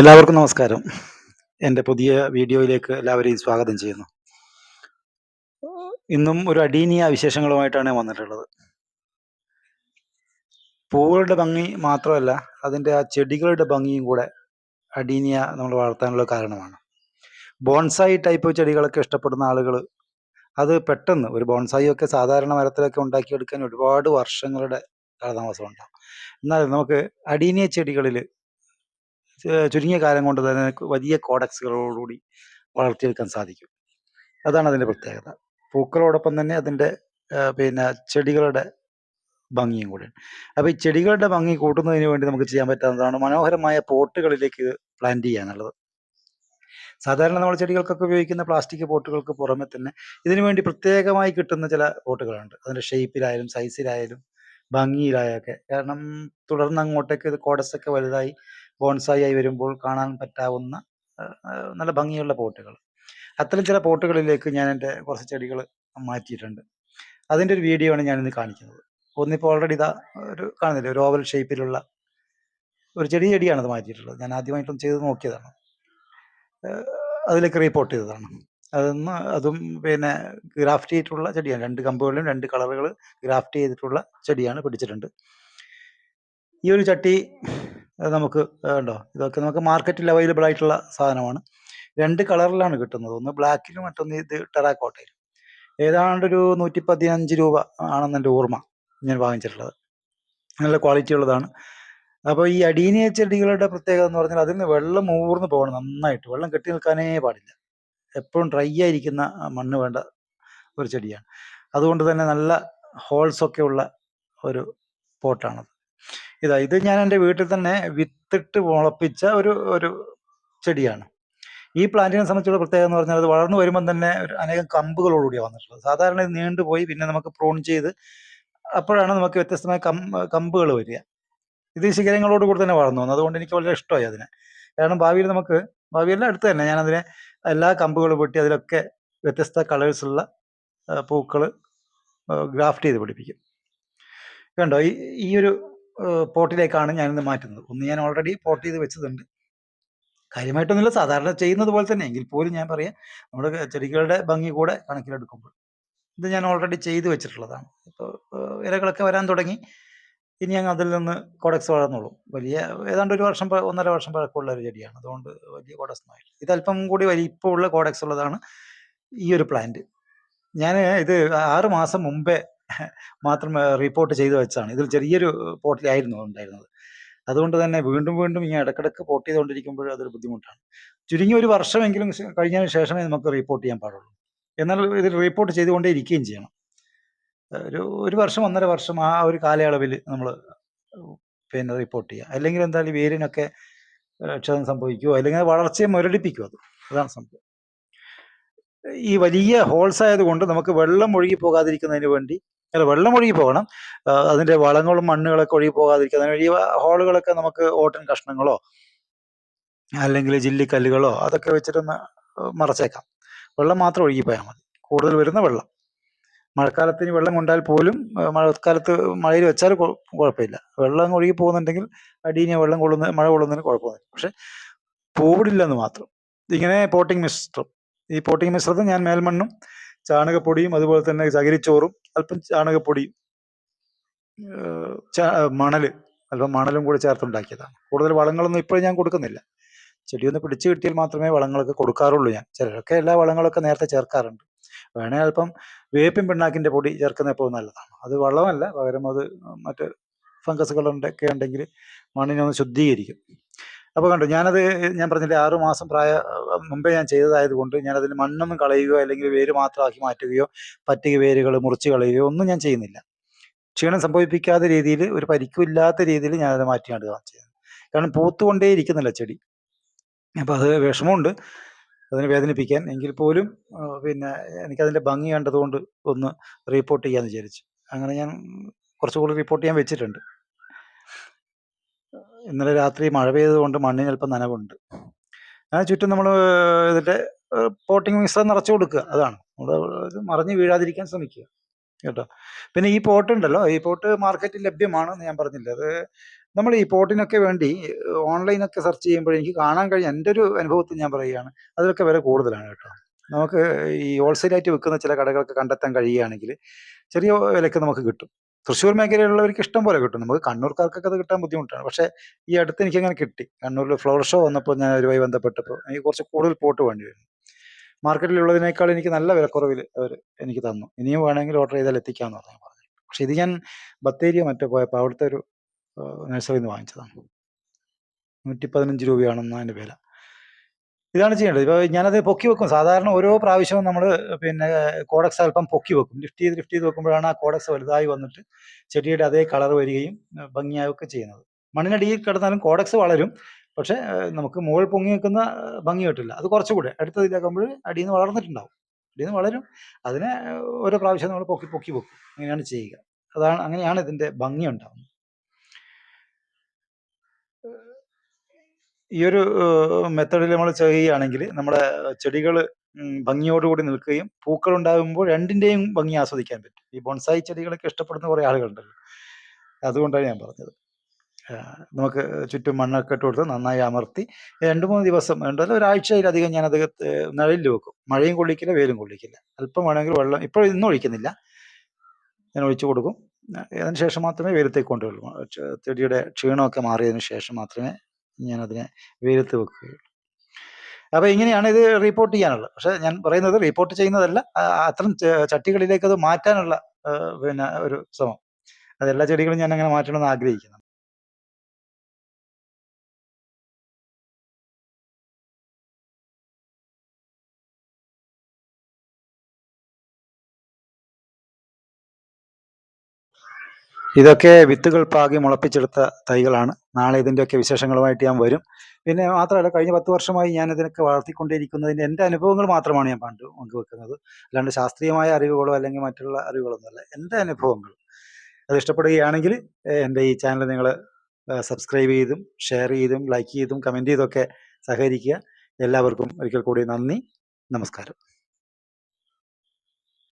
എല്ലാവർക്കും നമസ്കാരം. എന്റെ പുതിയ വീഡിയോയിലേക്ക് എല്ലാവരെയും സ്വാഗതം ചെയ്യുന്നു. ഇന്നും ഒരു അടീനിയ വിശേഷങ്ങളുമായിട്ടാണ് വന്നിട്ടുള്ളത്. പൂവുകളുടെ ഭംഗി മാത്രമല്ല അതിന്റെ ആ ചെടികളുടെ ഭംഗിയും കൂടെ അടീനിയ നമ്മൾ വളർത്താനുള്ള കാരണമാണ്. ബോൺസായി ടൈപ്പ് ചെടികളൊക്കെ ഇഷ്ടപ്പെടുന്ന ആളുകൾ അത് പെട്ടെന്ന് ഒരു ബോൺസായി ഒക്കെ സാധാരണ മരത്തിലൊക്കെ ഉണ്ടാക്കിയെടുക്കാൻ ഒരുപാട് വർഷങ്ങളുടെ കാലതാമസം ഉണ്ടാകും എന്നാൽ നമുക്ക് അടീനിയ ചെടികളിൽ ചുരുങ്ങിയ കാലം കൊണ്ട് തന്നെ വലിയ കോഡക്സുകളോടുകൂടി വളർത്തിയെടുക്കാൻ സാധിക്കും. അതാണ് അതിന്റെ പ്രത്യേകത. പൂക്കളോടൊപ്പം തന്നെ അതിന്റെ പിന്നെ ചെടികളുടെ ഭംഗിയും കൂടെ. അപ്പോൾ ഈ ചെടികളുടെ ഭംഗി കൂട്ടുന്നതിന് വേണ്ടി നമുക്ക് ചെയ്യാൻ പറ്റാവുന്നതാണ് മനോഹരമായ പോട്ടുകളിലേക്ക് പ്ലാന്റ് ചെയ്യാന്നുള്ളത് സാധാരണ നമ്മൾ ചെടികൾക്കൊക്കെ ഉപയോഗിക്കുന്ന പ്ലാസ്റ്റിക് പോട്ടുകൾക്ക് പുറമെ തന്നെ ഇതിനു വേണ്ടി പ്രത്യേകമായി കിട്ടുന്ന ചില പോട്ടുകളുണ്ട്. അതിന്റെ ഷേപ്പിലായാലും സൈസിലായാലും ഭംഗിയിലായൊക്കെ കാരണം തുടർന്ന് അങ്ങോട്ടേക്ക് ഇത് കോടസൊക്കെ വലുതായി ബോൺസായി ആയി വരുമ്പോൾ കാണാൻ പറ്റാവുന്ന നല്ല ഭംഗിയുള്ള പോട്ടുകൾ. അത്തരം ചില പോട്ടുകളിലേക്ക് ഞാൻ എന്റെ കുറച്ച് ചെടികൾ മാറ്റിയിട്ടുണ്ട്. അതിന്റെ ഒരു വീഡിയോ ആണ് ഞാനിന്ന് കാണിക്കുന്നത്. ഒന്നിപ്പോൾ ഓൾറെഡി ഇതാ ഒരു കാണുന്നില്ല ഒരു ഓവൽ ഷേപ്പിലുള്ള ഒരു ചെടി ചെടിയാണ് അത് മാറ്റിയിട്ടുള്ളത്. ഞാൻ ആദ്യമായിട്ടൊന്നും ചെയ്ത് നോക്കിയതാണ്. അതിലേക്ക് റിപ്പോർട്ട് ചെയ്തതാണ്. അതൊന്ന് അതും പിന്നെ ഗ്രാഫ്റ്റ് ചെയ്തിട്ടുള്ള ചെടിയാണ്. രണ്ട് കമ്പുകളിലും രണ്ട് കളറുകൾ ഗ്രാഫ്റ്റ് ചെയ്തിട്ടുള്ള ചെടിയാണ് പിടിച്ചിട്ടുണ്ട്. ഈ ഒരു ചട്ടി നമുക്ക് ഉണ്ടോ ഇതൊക്കെ നമുക്ക് മാർക്കറ്റിൽ അവൈലബിൾ ആയിട്ടുള്ള സാധനമാണ്. രണ്ട് കളറിലാണ് കിട്ടുന്നത്. ഒന്ന് ബ്ലാക്കിലും മറ്റൊന്ന് ഇത് ടെറാക്കോട്ടയിലും. ഏതാണ്ട് ഒരു നൂറ്റി പതിനഞ്ച് രൂപ ആണെന്ന് എന്റെ ഓർമ്മ ഞാൻ വാങ്ങിച്ചിട്ടുള്ളത്. നല്ല ക്വാളിറ്റി ഉള്ളതാണ്. അപ്പോൾ ഈ അടീനിയ ചെടികളുടെ പ്രത്യേകത എന്ന് പറഞ്ഞാൽ അതിൽ നിന്ന് വെള്ളം ഊർന്ന് പോകണം നന്നായിട്ട്. വെള്ളം കെട്ടി നിൽക്കാനേ പാടില്ല. എപ്പോഴും ഡ്രൈ ആയിരിക്കുന്ന മണ്ണ് വേണ്ട ഒരു ചെടിയാണ്. അതുകൊണ്ട് തന്നെ നല്ല ഹോൾസ് ഒക്കെ ഉള്ള ഒരു പോട്ടാണത്. ഇതാ ഇത് ഞാൻ എന്റെ വീട്ടിൽ തന്നെ വിത്തിട്ട് മുളപ്പിച്ച ഒരു ഒരു ചെടിയാണ്. ഈ പ്ലാന്റിനെ സംബന്ധിച്ചുള്ള പ്രത്യേകത എന്ന് പറഞ്ഞാൽ അത് വളർന്നു വരുമ്പോൾ തന്നെ ഒരു അനേകം കമ്പുകളോടുകൂടിയാണ് വന്നിട്ടുള്ളത്. സാധാരണ ഇത് നീണ്ടുപോയി പിന്നെ നമുക്ക് പ്രോൺ ചെയ്ത് അപ്പോഴാണ് നമുക്ക് വ്യത്യസ്തമായ കമ്പുകൾ വരിക. ഇത് ശിഖരങ്ങളോട് കൂടി തന്നെ വളർന്നു വന്നു. അതുകൊണ്ട് എനിക്ക് വളരെ ഇഷ്ടമായി അതിനെ. കാരണം ഭാവിയിൽ നമുക്ക് ഭാവിയെല്ലാം അടുത്ത് തന്നെ ഞാൻ അതിനെ എല്ലാ കമ്പുകളും വെട്ടി അതിലൊക്കെ വ്യത്യസ്ത കളേഴ്സുള്ള പൂക്കൾ ഗ്രാഫ്റ്റ് ചെയ്ത് പിടിപ്പിക്കും. കണ്ടോ ഈ ഈ ഒരു പോട്ടിലേക്കാണ് ഞാനിന്ന് മാറ്റുന്നത്. ഒന്ന് ഞാൻ ഓൾറെഡി പോർട്ട് ചെയ്ത് വെച്ചതുണ്ട്. കാര്യമായിട്ടൊന്നുമില്ല. സാധാരണ ചെയ്യുന്നത് പോലെ തന്നെ. എങ്കിൽ പോലും ഞാൻ പറയാം നമ്മുടെ ചെടികളുടെ ഭംഗി കൂടെ കണക്കിലെടുക്കുമ്പോൾ. ഇത് ഞാൻ ഓൾറെഡി ചെയ്തു വെച്ചിട്ടുള്ളതാണ്. ഇപ്പോൾ ഇലകളൊക്കെ വരാൻ തുടങ്ങി. ഇനി അങ്ങ് അതിൽ നിന്ന് കോഡക്സ് വളർന്നോളൂ. വലിയ ഏതാണ്ട് ഒരു വർഷം ഒന്നര വർഷം പഴക്കമുള്ള ഒരു ചെടിയാണ്. അതുകൊണ്ട് വലിയ കോഡക്സ് ഒന്നും ആയില്ല ഇത് അല്പം കൂടി വലിപ്പമുള്ള കോഡക്സ് ഉള്ളതാണ് ഈ ഒരു പ്ലാന്റ് ഞാൻ ഇത് ആറ് മാസം മുമ്പേ മാത്രം റിപ്പോർട്ട് ചെയ്തു വെച്ചാണ്. ഇതിൽ ചെറിയൊരു പോട്ടിലായിരുന്നു ഉണ്ടായിരുന്നത്. അതുകൊണ്ട് തന്നെ വീണ്ടും വീണ്ടും ഇങ്ങനെ ഇടക്കിടക്ക് പോർട്ട് ചെയ്തുകൊണ്ടിരിക്കുമ്പോൾ അതൊരു ബുദ്ധിമുട്ടാണ്. ചുരുങ്ങിയ ഒരു വർഷമെങ്കിലും കഴിഞ്ഞതിന് ശേഷമേ നമുക്ക് റിപ്പോർട്ട് ചെയ്യാൻ പാടുള്ളൂ. എന്നാൽ ഇതിൽ റിപ്പോർട്ട് ചെയ്തുകൊണ്ടേ ഇരിക്കുകയും ചെയ്യണം ഒരു ഒരു വർഷം ഒന്നര വർഷം ആ ഒരു കാലയളവിൽ നമ്മൾ പിന്നെ റിപ്പോർട്ട് ചെയ്യുക. അല്ലെങ്കിൽ എന്തായാലും വേരിനൊക്കെ ക്ഷതം സംഭവിക്കുമോ അല്ലെങ്കിൽ വളർച്ചയെ മുരടിപ്പിക്കുമോ അത്. അതാണ് സംഭവം. ഈ വലിയ ഹോൾസ് ആയതുകൊണ്ട് നമുക്ക് വെള്ളം ഒഴുകി പോകാതിരിക്കുന്നതിന് വേണ്ടി അല്ല വെള്ളം ഒഴുകി പോകണം. അതിന്റെ വളങ്ങളും മണ്ണുകളൊക്കെ ഒഴുകി പോകാതിരിക്കാൻ ഈ ഹോളുകളൊക്കെ നമുക്ക് ഓട്ടൻ കഷ്ണങ്ങളോ അല്ലെങ്കിൽ ജില്ലിക്കല്ലുകളോ അതൊക്കെ വെച്ചിട്ടൊന്ന് മറച്ചേക്കാം. വെള്ളം മാത്രം ഒഴുകി പോയാൽ മതി. കൂടുതൽ വരുന്ന വെള്ളം. മഴക്കാലത്തിന് വെള്ളം കൊണ്ടാൽ പോലും മഴക്കാലത്ത് മഴയിൽ വെച്ചാൽ കുഴപ്പമില്ല. വെള്ളം ഒഴുകി പോകുന്നുണ്ടെങ്കിൽ അടീനെ വെള്ളം കൊള്ളുന്ന മഴ കൊള്ളുന്നതിന് കുഴപ്പമൊന്നുമില്ല. പക്ഷെ പൂവിടില്ലെന്ന് മാത്രം. ഇങ്ങനെ പോട്ടിംഗ് മിശ്രം ഈ പോട്ടിംഗ് മിശ്രിതം ഞാൻ മേൽമണ്ണും ചാണകപ്പൊടിയും അതുപോലെ തന്നെ ചകിരിച്ചോറും അല്പം ചാണകപ്പൊടിയും മണൽ അല്പം മണലും കൂടി ചേർത്തുണ്ടാക്കിയതാണ്. കൂടുതൽ വളങ്ങളൊന്നും ഇപ്പോഴും ഞാൻ കൊടുക്കുന്നില്ല. ചെടിയൊന്ന് പിടിച്ചു കിട്ടിയാൽ മാത്രമേ വളങ്ങളൊക്കെ കൊടുക്കാറുള്ളൂ ഞാൻ. ചിലരൊക്കെ എല്ലാ വളങ്ങളൊക്കെ നേരത്തെ ചേർക്കാറുണ്ട്. വേണേ അല്പം വേപ്പിൻ പിണ്ണാക്കിന്റെ പൊടി ചേർക്കുന്ന എപ്പോഴും നല്ലതാണ്. അത് വളമല്ല പകരം അത് മറ്റ് ഫംഗസുകളുണ്ടൊക്കെ ഉണ്ടെങ്കിൽ മണ്ണിനെ ഒന്ന് ശുദ്ധീകരിക്കും. അപ്പോൾ കണ്ടു ഞാനത് ഞാൻ പറഞ്ഞില്ലേ ആറു മാസം പ്രായ മുമ്പേ ഞാൻ ചെയ്തതായതുകൊണ്ട് അതിന് മണ്ണൊന്നും കളയുകയോ അല്ലെങ്കിൽ വേര് മാത്രമാക്കി മാറ്റുകയോ പറ്റിക വേരുകൾ മുറിച്ച് കളയുകയോ ഒന്നും ഞാൻ ചെയ്യുന്നില്ല. ക്ഷീണം സംഭവിപ്പിക്കാത്ത രീതിയിൽ ഒരു പരിക്കുമില്ലാത്ത രീതിയിൽ ഞാനത് മാറ്റിയാണ് ചെയ്യുന്നത്. കാരണം പൂത്തുകൊണ്ടേ ഇരിക്കുന്നില്ല ചെടി. അപ്പോൾ അത് വിഷമമുണ്ട്. അതിനെ വേദനിപ്പിക്കാൻ. എങ്കിൽ പോലും പിന്നെ എനിക്കതിന്റെ ഭംഗി കണ്ടതുകൊണ്ട് ഒന്ന് റിപ്പോർട്ട് ചെയ്യാമെന്ന് വിചാരിച്ചു. അങ്ങനെ ഞാൻ കുറച്ചുകൂടി റിപ്പോർട്ട് ചെയ്യാൻ വെച്ചിട്ടുണ്ട്. ഇന്നലെ രാത്രി മഴ പെയ്തതുകൊണ്ട് മണ്ണിന് അല്പം നനവുണ്ട്. അതിന് ചുറ്റും നമ്മൾ ഇതിന്റെ പോട്ടിംഗ് മിശ്രം നിറച്ചു കൊടുക്കുക. അതാണ്. നമ്മൾ മറിഞ്ഞ് വീഴാതിരിക്കാൻ ശ്രമിക്കുക. കേട്ടോ? പിന്നെ ഈ പോട്ട് ഉണ്ടല്ലോ. ഈ പോട്ട് മാർക്കറ്റിൽ ലഭ്യമാണെന്ന് ഞാൻ പറഞ്ഞില്ല? അത് നമ്മൾ ഈ പോട്ടിനൊക്കെ വേണ്ടി ഓൺലൈനൊക്കെ സെർച്ച് ചെയ്യുമ്പോൾ എനിക്ക് കാണാൻ കഴിഞ്ഞ എന്റെ ഒരു അനുഭവത്തിൽ ഞാൻ പറയുകയാണ് അതിലൊക്കെ വില കൂടുതലാണ് കേട്ടോ. നമുക്ക് ഈ ഹോൾസെയിലായിട്ട് വിൽക്കുന്ന ചില കടകളൊക്കെ കണ്ടെത്താൻ കഴിയുകയാണെങ്കിൽ ചെറിയ വിലക്ക് നമുക്ക് കിട്ടും. തൃശ്ശൂർ മേഖലയിലുള്ളവർക്ക് ഇഷ്ടം പോലെ കിട്ടും. നമുക്ക് കണ്ണൂർക്കാർക്കൊക്കെ അത് കിട്ടാൻ ബുദ്ധിമുട്ടാണ്. പക്ഷേ ഈ അടുത്ത് എനിക്ക് അങ്ങനെ കിട്ടി. കണ്ണൂരിൽ ഫ്ലവർ ഷോ വന്നപ്പോൾ ഞാൻ അവരുമായി ബന്ധപ്പെട്ടപ്പോൾ എനിക്ക് കുറച്ച് കൂടുതൽ പോട്ട് വേണ്ടി വരും മാർക്കറ്റിലുള്ളതിനേക്കാൾ എനിക്ക് നല്ല വിലക്കുറവിൽ അവർ എനിക്ക് തന്നു. ഇനിയും വേണമെങ്കിൽ ഓർഡർ ചെയ്താൽ എത്തിക്കാമെന്ന് പറഞ്ഞു. പറഞ്ഞു പക്ഷെ ഇത് ഞാൻ ബത്തേരിയ മറ്റോ പോയപ്പോൾ അവിടുത്തെ ഒരു നഴ്സറിയിൽ നിന്ന് വാങ്ങിച്ചതാണ്. നൂറ്റി പതിനഞ്ച് രൂപയാണെന്ന് അതിന്റെ വില. ഇതാണ് ചെയ്യേണ്ടത്. ഇപ്പോൾ ഞാനത് പൊക്കി വെക്കും. സാധാരണ ഓരോ പ്രാവശ്യവും നമ്മൾ പിന്നെ കോഡക്സ് അല്പം പൊക്കി വെക്കും. ലിഫ്റ്റ് ചെയ്ത് ലിഫ്റ്റ് ചെയ്ത് വെക്കുമ്പോഴാണ് ആ കോഡക്സ് വലുതായി വന്നിട്ട് ചെടിയുടെ അതേ കളർ വരികയും ഭംഗിയാവുകയൊക്കെ ചെയ്യുന്നത്. മണ്ണിനടിയിൽ കിടന്നാലും കോഡക്സ് വളരും. പക്ഷെ നമുക്ക് മുകൾ പൊങ്ങി വെക്കുന്ന ഭംഗി കിട്ടില്ല. അത് കുറച്ചുകൂടെ അടുത്തതിലാക്കുമ്പോൾ അടിയിൽ നിന്ന് വളർന്നിട്ടുണ്ടാവും. അടിയിൽ നിന്ന് വളരും. അതിനെ ഓരോ പ്രാവശ്യം നമ്മൾ പൊക്കി പൊക്കി വെക്കും. അങ്ങനെയാണ് ചെയ്യുക. അതാണ് അങ്ങനെയാണ് ഇതിന്റെ ഭംഗി ഉണ്ടാവുന്നത്. ഈ ഒരു മെത്തേഡിൽ നമ്മൾ ചെയ്യുകയാണെങ്കിൽ നമ്മുടെ ചെടികൾ ഭംഗിയോടുകൂടി നിൽക്കുകയും പൂക്കൾ ഉണ്ടാകുമ്പോൾ രണ്ടിന്റെയും ഭംഗി ആസ്വദിക്കാൻ പറ്റും. ഈ ബോൺസായി ചെടികളൊക്കെ ഇഷ്ടപ്പെടുന്ന കുറേ ആളുകളുണ്ടല്ലോ. അതുകൊണ്ടാണ് ഞാൻ പറഞ്ഞത്. നമുക്ക് ചുറ്റും മണ്ണൊക്കെ ഇട്ട് കൊടുത്ത് നന്നായി അമർത്തി രണ്ട് മൂന്ന് ദിവസം ഉണ്ടല്ലോ ഒരാഴ്ചയിലധികം ഞാൻ അത് നിഴലിൽ വെക്കും. മഴയും കൊള്ളിക്കില്ല വെയിലും കൊള്ളിക്കില്ല. അല്പം വേണമെങ്കിൽ വെള്ളം ഇപ്പോൾ ഇന്നും ഒഴിക്കുന്നില്ല. ഞാൻ ഒഴിച്ചു കൊടുക്കും. അതിന് ശേഷം മാത്രമേ വെയിലത്തേക്ക് കൊണ്ടുവരുള്ളൂ ചെടിയുടെ ക്ഷീണമൊക്കെ മാറിയതിന് ശേഷം മാത്രമേ ഞാൻ അതിനെ വെയിലത്ത് വെക്കുകയുള്ളൂ. അപ്പോൾ ഇങ്ങനെയാണ് ഇത് റിപ്പോർട്ട് ചെയ്യാനുള്ളത്. പക്ഷേ ഞാൻ പറയുന്നത് റിപ്പോർട്ട് ചെയ്യുന്നതല്ല അത്തരം ചട്ടികളിലേക്ക് അത് മാറ്റാനുള്ള പിന്നെ ഒരു ശ്രമം. അതെല്ലാ ചെടികളും ഞാൻ അങ്ങനെ മാറ്റണമെന്ന് ആഗ്രഹിക്കുന്നു. ഇതൊക്കെ വിത്തുകൾ പാകി മുളപ്പിച്ചെടുത്ത തൈകളാണ്. നാളെ ഇതിന്റെയൊക്കെ വിശേഷങ്ങളുമായിട്ട് ഞാൻ വരും. പിന്നെ മാത്രമല്ല കഴിഞ്ഞ പത്ത് വർഷമായി ഞാൻ ഇതിനൊക്കെ വളർത്തിക്കൊണ്ടിരിക്കുന്നതിന്റെ എന്റെ അനുഭവങ്ങൾ മാത്രമാണ് ഞാൻ പണ്ട് പങ്കുവെക്കുന്നത്. അല്ലാണ്ട് ശാസ്ത്രീയമായ അറിവുകളോ അല്ലെങ്കിൽ മറ്റുള്ള അറിവുകളൊന്നുമല്ല എന്റെ അനുഭവങ്ങൾ. അത് ഇഷ്ടപ്പെടുകയാണെങ്കിൽ എന്റെ ഈ ചാനൽ നിങ്ങൾ സബ്സ്ക്രൈബ് ചെയ്തും ഷെയർ ചെയ്തും ലൈക്ക് ചെയ്തും കമന്റ് ചെയ്തൊക്കെ സഹകരിക്കുക. എല്ലാവർക്കും ഒരിക്കൽ കൂടി നന്ദി. നമസ്കാരം.